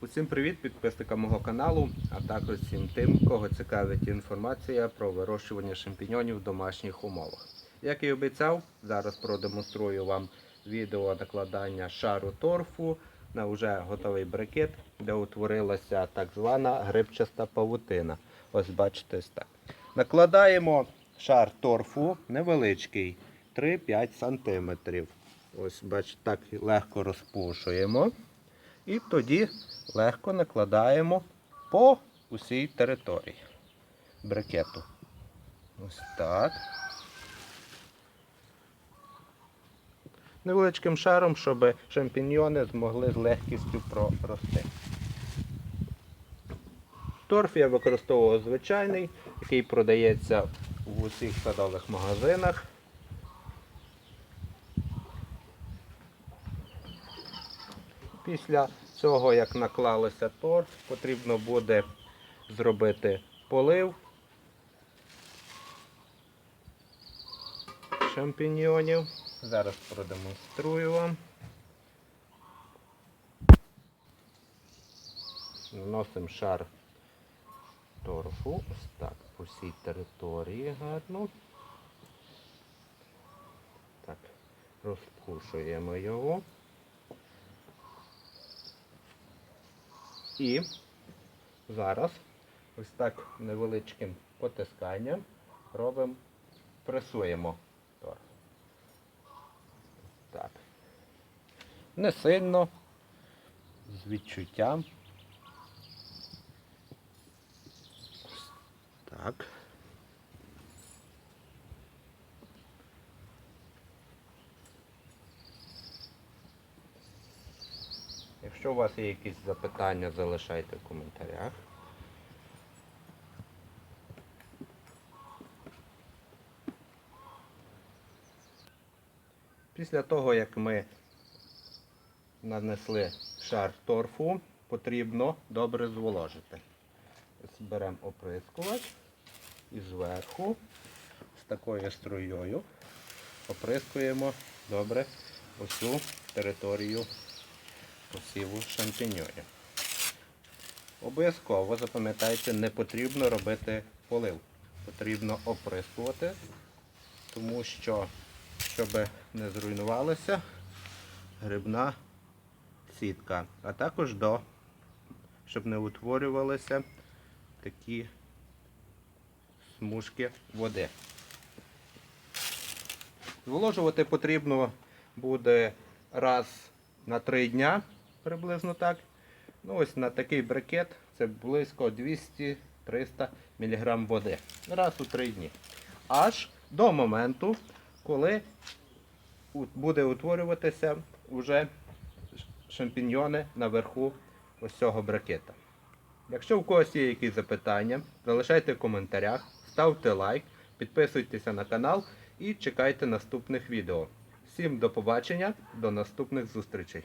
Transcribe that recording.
Усім привіт підписникам мого каналу, а також всім тим, кого цікавить інформація про вирощування шампіньонів в домашніх умовах. Як і обіцяв, зараз продемонструю вам відео накладання шару торфу на вже готовий брикет, де утворилася так звана грибчаста павутина. Ось бачите ось так. Накладаємо шар торфу невеличкий, 3-5 см. Ось бачите, так легко розпушуємо. І тоді легко накладаємо по усій території брикету. Ось так. Невеличким шаром, щоб шампіньйони змогли з легкістю прорости. Торф я використовував звичайний, який продається в усіх садових магазинах. Після цього, як наклалося торф, потрібно буде зробити полив шампіньйонів. Зараз продемонструю вам. Наносимо шар торфу. Ось так, по всій території гарно. Так, розпушуємо його. І зараз ось так невеличким потисканням робимо, пресуємо торф. Так. Не сильно, з відчуттям. Так. Якщо у вас є якісь запитання, залишайте в коментарях. Після того, як ми нанесли шар торфу, потрібно добре зволожити. Ось Беремо оприскувач і зверху з такою струєю оприскуємо добре усю територію посіву шампіньонів. Обов'язково запам'ятайте, не потрібно робити полив. Потрібно оприскувати, тому що, щоб не зруйнувалася грибна сітка, а також до, щоб не утворювалися такі смужки води. Зволожувати потрібно буде раз на 3 дня, приблизно так. Ну ось на такий брикет це близько 200-300 мг води. Раз у 3 дні. Аж до моменту, коли буде утворюватися вже шампіньйони наверху ось цього брикета. Якщо у когось є якісь запитання, залишайте в коментарях, ставте лайк, підписуйтеся на канал і чекайте наступних відео. Всім до побачення, до наступних зустрічей.